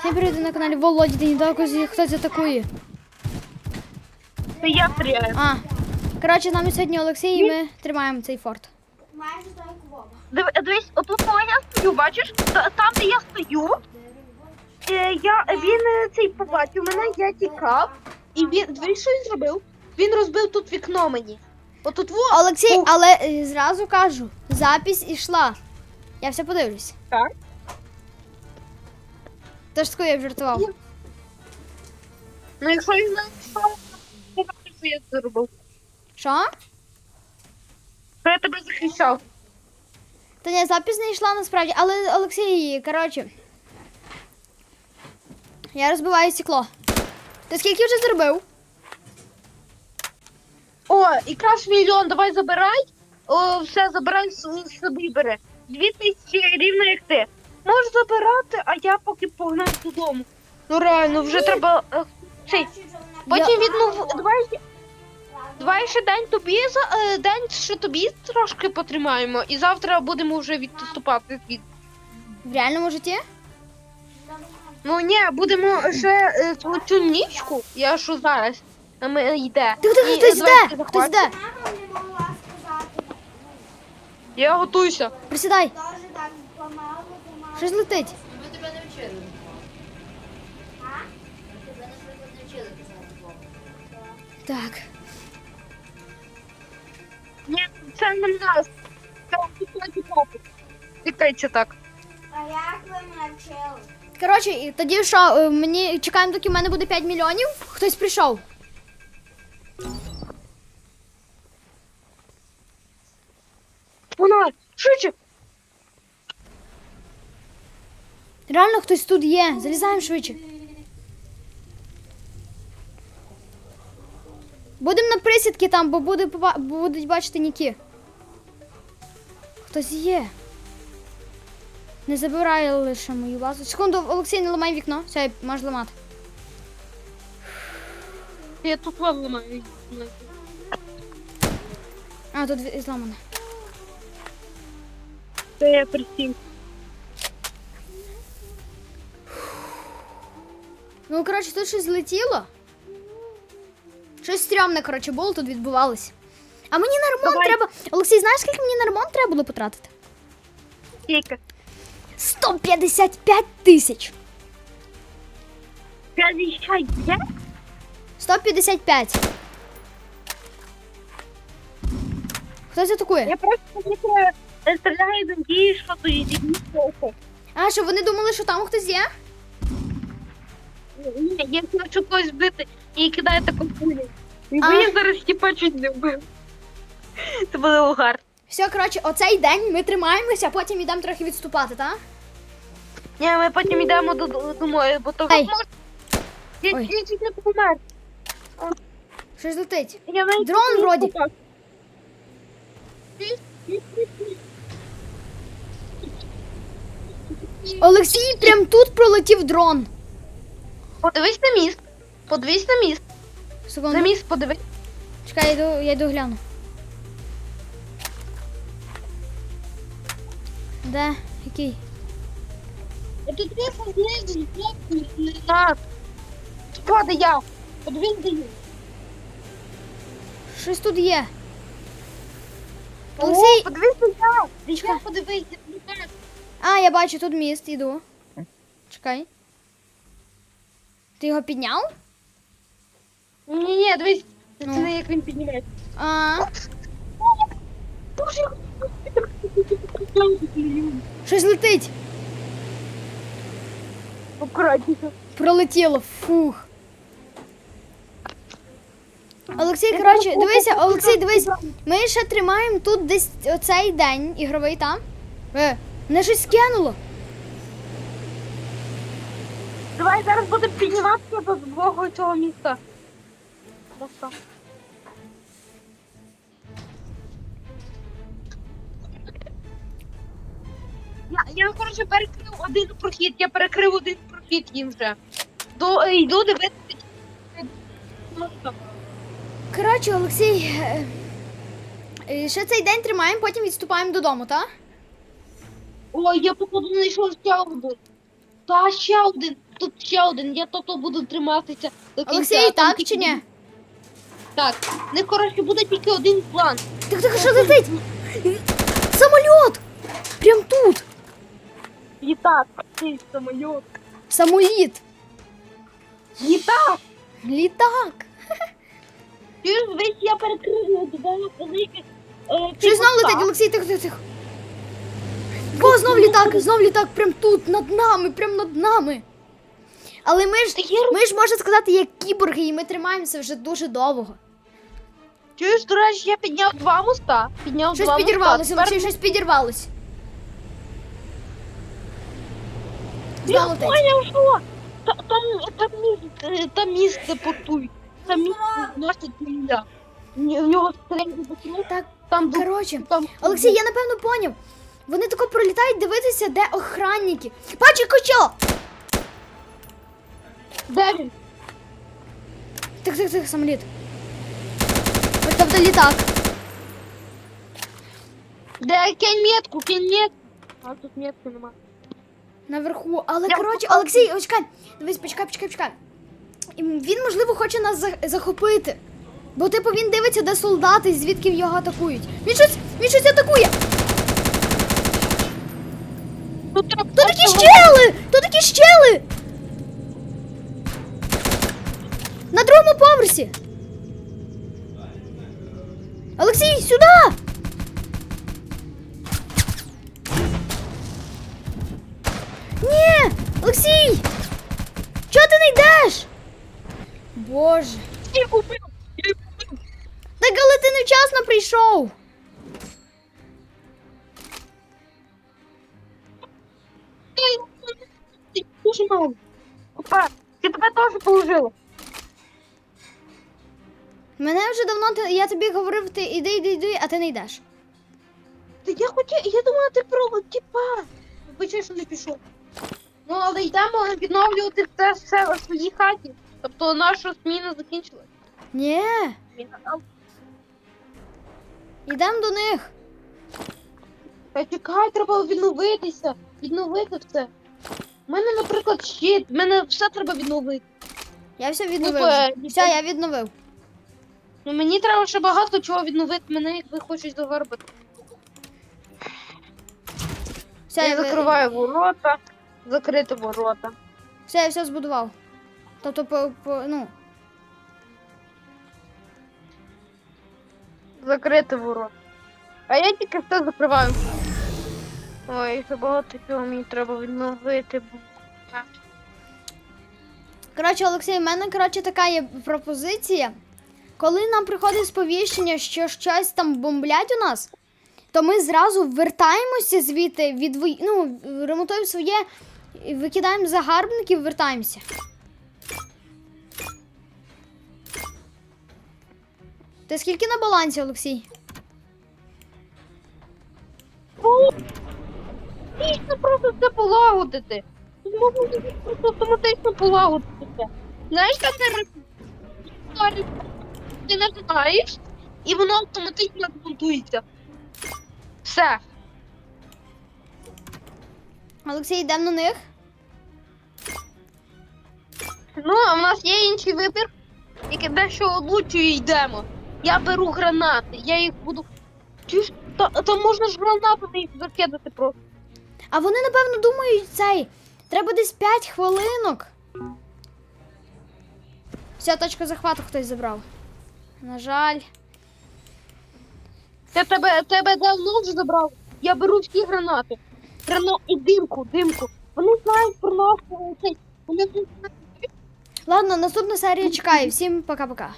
Всім привіт на каналі Володі Денідоку, хтось атакує. Це я стріляю. А, коротше, нам сьогодні Олексій і ми тримаємо цей форт. Дивись, отут коли я стою, бачиш? Та- Там, де я стою, е, я, він е, цей побачив мене, я тікав. І він, дивись, що він зробив? Він розбив тут вікно мені. Отут во. Олексій, але е, зразу кажу, запись ішла. Я все подивлюсь. Так. Тож таку я б жартував. Ну якщо він знає, що я я зробив. Що? Що я тебе захищав. Та ні, запись не йшла насправді, але Олексій, коротше. Я розбиваю стекло. Ти скільки вже зробив? О, якраз мільйон, давай забирай. О, все, забирай с- собі бери. Дві тисячі рівно як ти. Можеш забирати, а я поки погнав додому. Ну реально, вже треба. е, Цей. Потім відмов. Давай, ще- давай ще день тобі за е, день, що тобі трошки потримаємо, і завтра будемо вже відступати від. В реальному житті? Ну ні, будемо ще е, цю- цю нічку, я що зараз. а Ми йде. Ти хто І, хтось давай йде? ти Хтось захват. йде. Мама не могла сказати. Я готуюся. Присідай, щось летить. Ми тебе не вчили. А? Тебе, наприклад, не вчили. Так. Ні, це не нас. Це кусочок папи. Тікайте так. А як ви мене вчили? Коротше, і тоді що, е, мені чекаємо, доки в мене буде 5 мільйонів. Хтось прийшов. Вона, швидше. Реально хтось тут є. Залізаємо швидше. Будемо на присідки там, бо буде, будуть бачити ніки. Хтось є. Не забирай лише мою базу. Секунду, Олексій, не ламай вікно. Все, можеш ламати. Я тут вам ламаю. А, тут зламане. Це я присів. Ну, коротше, тут щось злетіло. Щось стрьомне, коротше, було, тут відбувалося. А мені на ремонт Давай. треба. Олексій, знаєш, скільки мені на ремонт треба було потратити? Скільки? 155 тисяч. 50 є? 155. Хтось атакує? Я просто повітря стріляю до дії, що то її А, що вони думали, що там хтось є? Ні, я хочу когось збити і кидаю таку кулю. І А. мені зараз тіпа чуть не вбив. Це буде угар. Все, коротше, оцей день ми тримаємося, а потім йдемо трохи відступати, так? Ні, ми потім йдемо до- до- бо то Ей. може. Я, Ой. я чуть не помер. Щось летить. Я навіть Дрон не вроді. попав. Олексій, прям тут пролетів дрон. Подивись на міст. Подивись на міст. Секунду. На міст подивись. Чекай, я йду, я йду гляну. Де? Який? Тут знизу не над. Що, де я? Подивись, де я. Щось тут є. О, Олексій! подивись, де я. Де Чекай. я, подивись, я. А, я бачу, тут міст, іду. Чекай. Ти його підняв? Ні, ні, дивись. Це Ну. не як він піднімається. А, Боже, щось летить. Аккуратненько. Пролетіло. Фух. Олексій, коротше, дивися, Олексій, дивись. Ми ще тримаємо тут десь оцей день ігровий там. Е, мене щось скинуло. Давай зараз будемо підніматися до свого цього міста. Моста. Я, я, коротше, перекрив один прохід, я перекрив один прохід їм вже. До, е, йду дивитися. Коротше, Олексій. е, е, Ще цей день тримаємо, потім відступаємо додому, так? Ой, я походу знайшов ще один. Та ще один. Тут ще один, я то буду триматися до кінця. Олексій, Там так тільки чи ні? Так. В них, коротше, буде тільки один план. Так, так, що летить? Самоліт! Прям тут! Літак, цей самоліт. Самоліт! Літак! Літак! Чуєш, весь я перекрив два великих. е, Щось типу, знов летить, так. Олексій, тихо, тихо, тихо. О, знов літак, знов літак, прям тут, над нами, прям над нами. Але ми ж, ми ж можна сказати, як кіборги, і ми тримаємося вже дуже довго. Чуєш, до речі, я підняв два моста. Підняв Щось два підірвалося, моста. Тепер щось підірвалося. Я поняв, що та, там, там, місце, там місце портують. Там місце носить земля. В нього стрельби бутилок, Так, там коротше, там Олексій, я напевно поняв. Вони тако пролітають дивитися, де охранники. Бачу, кочо! Де він? Тих, тих, тих, самоліт. Ось тобто літак. Де кинь метку, кинь метку. А тут метки нема. Наверху. Але Я коротше, покажу. Олексій, ось чекай. Дивись, почекай, почекай, почекай. І Він, можливо, хоче нас за- захопити. Бо, типу, він дивиться, де солдати, звідки його атакують. Він щось, він щось атакує. Тут треба То такі щели! То такі щели! На другому поверсі. Олексій, сюди! Ні! Олексій! Чого ти не йдеш? Боже. Я їх убив. Я їх убив. Так але ти невчасно прийшов. Дуже мало. Опа, я тебе теж положила. Мене вже давно ти- я тобі говорив, ти іди, іди, іди, а ти не йдеш. Та я хотів, я думала, ти про типа. Вибачай, що не пішов. Ну, але йдемо відновлювати це все в своїй хаті. Тобто наша зміна закінчилась. Ні, Зміна, йдемо до них. Та чекай, треба відновитися. Відновити все. У мене, наприклад, щит, в мене все треба відновити. Я все відновив. е, вже. Все, я відновив. Ну мені треба ще багато чого відновити, мене якби хочуть загарбати. Все, я я, закриваю ворота, закрити ворота. все, я все збудував. Тобто, по, по, ну, Закрити ворота. А я тільки все закриваю. Ой, багато чого мені треба відновити. коротше, Олексій, в мене коротше така є пропозиція. Коли нам приходить сповіщення, що щось там бомблять у нас, то ми зразу вертаємося звідти, відвої... ну, ремонтуємо своє, викидаємо загарбників, вертаємося. Ти скільки на балансі, Олексій? Дійсно просто все полагодити. Можна просто автоматично полагодити. Знаєш, ти робиш? Ти нажимаєш, і воно автоматично змонтується. Все. Олексій, йдемо на них. Ну, а в нас є інший вибір. Яке дещо облучує йдемо. Я беру гранати, я їх буду. Та, та можна ж гранатами їх закидати просто. А вони, напевно, думають цей. Треба десь 5 хвилинок. Вся точка захвату хтось забрав. На жаль. Я тебе, тебе давно вже забрав. Я беру всі гранати. Грано і димку, димку. Вони знають про нас. Вони. Ладно, наступна серія чекає. Всім пока-пока.